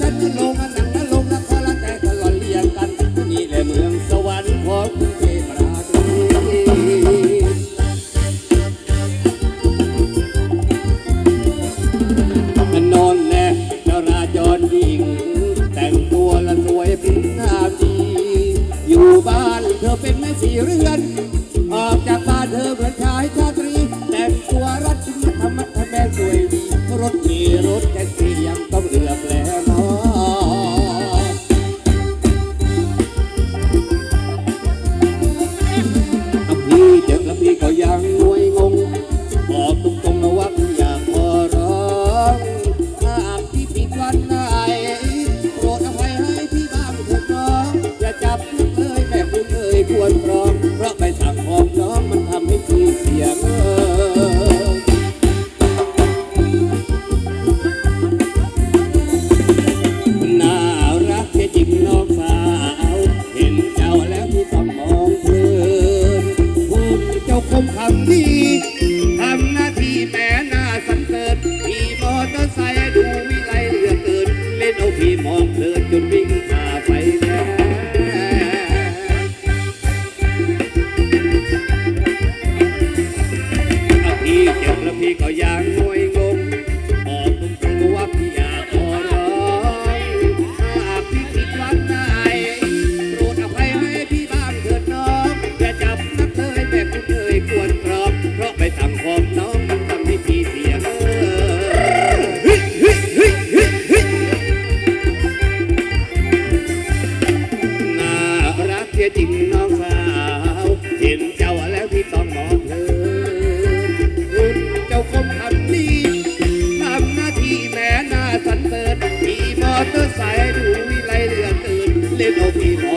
ฉันขึ้ลงนั่งนั่นลงนั่งพลัดแต่ตลอดเลียงกันนี่แหละเมืองสวรรค์ของเทพราตดีอยู่บ้านเธอเป็นแม่สีเรือน ออกจากบ้านเธอเป็น ดล้อมมันทำให้พี่เสียเงิน little people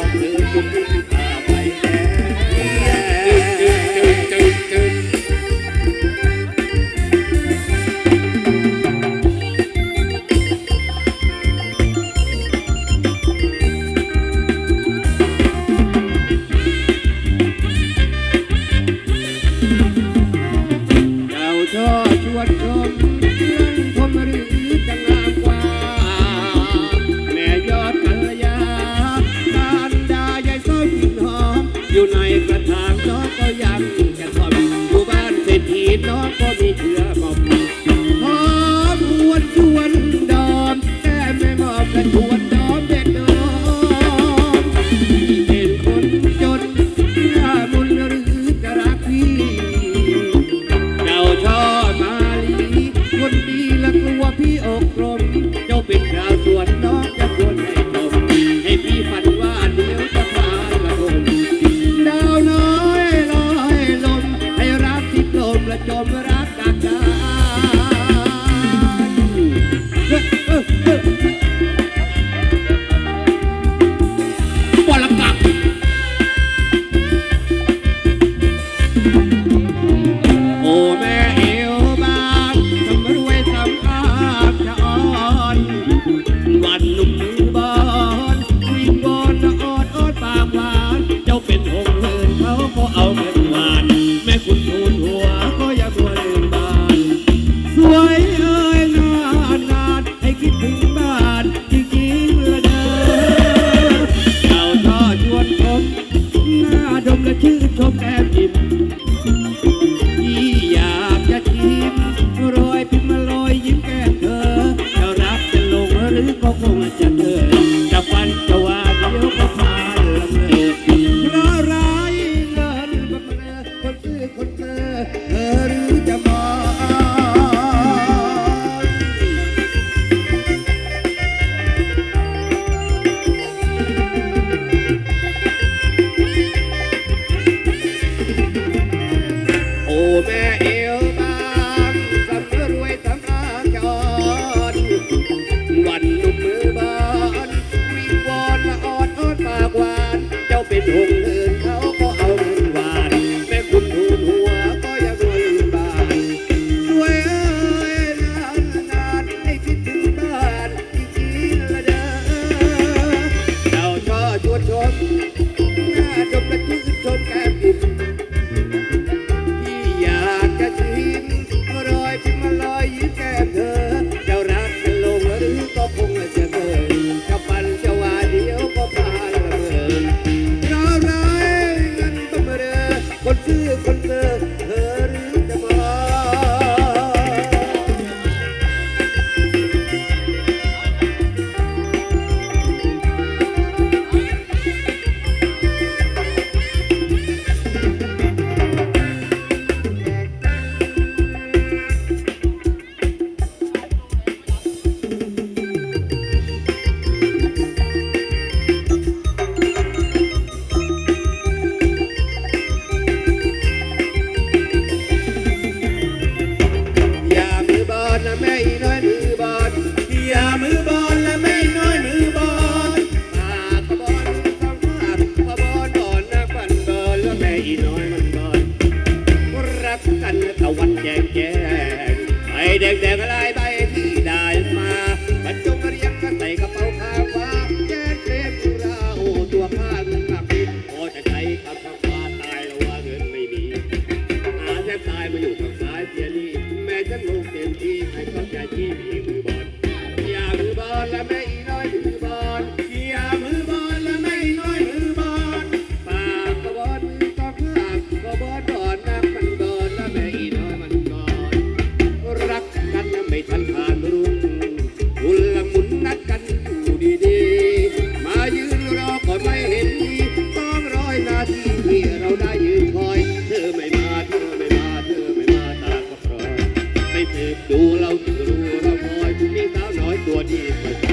แม่อีน้อยมันบอลรักกันตะวันแจงแจ้งไอ้แดงแดงๆอะไรใบที่ได้มาบรรจงเรียงก็ใส่กระเป๋าข้าฟ้าแจ้งเต็มเราโอตัวข้างขับบินพอจะใช้คำคำว่าตายแล้วว่าเงินไม่มีอาแทบตายมาอยู่ทางซ้ายเสียนี่แม่ฉันลงเต็มที่ให้เข้าใจที่มีมือบอลอย่ามือบอลและแม่ body.